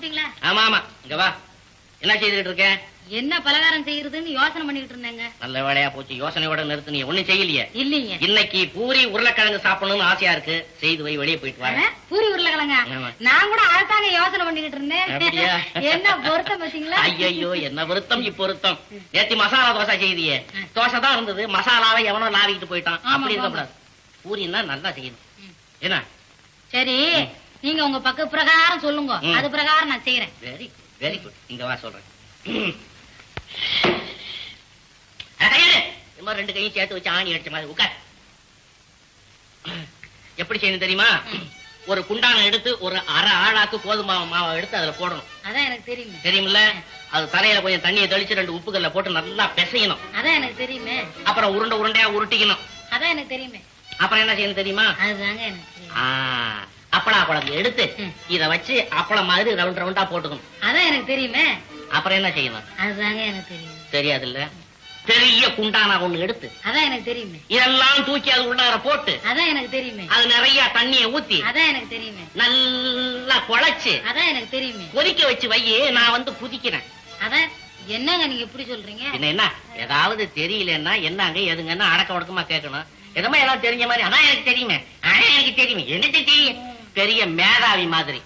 கூப்பிட்டீங்களா ஆமா ஆமா. இங்க வா. என்ன செய்துகிட்டு இருக்க? என்ன பலகாரம் செய்யறதுன்னு யோசனை பண்ணிட்டு இருந்தேங்க. நல்ல வேலையா போச்சு. யோசனையோட நிறுத்து. நீ ஒண்ணும் செய்யலையே. இல்லீங்க. இன்னைக்கு பூரி உருளைக்கிழங்கு சாப்பிடணும்னு ஆசையா இருக்கு. செய்து வை வெளியே போயிட்டு அஹ், பூரி உருளைக்கிழங்க. நான் கூட அதைத்தாங்க யோசனை பண்ணிக்கிட்டு அப்படியா? இருந்தேன் என்ன பொருத்தம் பாத்தீங்களா ஐயோ என்ன வருத்தம் இப்பொருத்தம் நேத்தி மசாலா தோசை செய்தியே. தோசை தான் இருந்தது. மசாலாவை எவனோ லாவிக்கிட்டு போயிட்டான். அப்படி ஆமா. இருக்கக்கூடாது பூரின்னா நல்லா செய்யணும். என்ன? சரி. நீங்க உங்க பக்க பிரகாரம் சொல்லுங்க. அது பிரகாரம் நான் செய்யறேன் வெரி வெரி குட் இங்க வா சொல்றேன். ரெண்டு கையும் சேர்த்து வச்சு ஆணி அடிச்ச மாதிரி உட்கார். எப்படி செய்யணும் தெரியுமா? ஒரு குண்டான எடுத்து ஒரு அரை ஆளாக்கு கோதுமை மாவை எடுத்து அதுல போடணும். அதான் எனக்கு தெரியுமே. தெரியுமில்ல? அது தரையில கொஞ்சம் தண்ணியை தெளிச்சு ரெண்டு உப்புக்கல்ல போட்டு நல்லா பிசையணும். அதான் எனக்கு தெரியுமே. அப்புறம் உருண்டை உருண்டையா உருட்டிக்கணும். அதான் எனக்கு தெரியுமே. அப்புறம் என்ன செய்யணும் தெரியுமா? அதுதாங்க எனக்கு அப்பளா குழம்பு எடுத்து. இத வச்சு அப்பளம் மாதிரி ரவுண்ட் ரவுண்டா போட்டுக்கணும். அதான் எனக்கு தெரியுமே. அப்புறம் என்ன செய்யணும் அதுதாங்க எனக்கு தெரியும். தெரியாதுல்ல? பெரிய குண்டானா ஒண்ணு எடுத்து அதான் எனக்கு தெரியுமே. இதெல்லாம் தூக்கி அது உள்ளார போட்டு அதான் எனக்கு தெரியுமே. அது நிறைய தண்ணிய ஊத்தி அதான் எனக்கு தெரியுமே. நல்லா குழைச்சு அதான் எனக்கு தெரியுமே. கொதிக்க வச்சு வையே நான் வந்து குதிக்கிறேன். அதான் என்னங்க நீங்க இப்படி சொல்றீங்க? என்ன என்ன? ஏதாவது தெரியலன்னா என்னங்க எதுங்கன்னா அடக்க ஒடுக்கமா கேட்கணும். எதமா ஏதாவது தெரிஞ்ச மாதிரி அதான் எனக்கு தெரியுமே. அதான் எனக்கு தெரியுமே. தெரியும் பெரிய மேதாவி மாதிரி.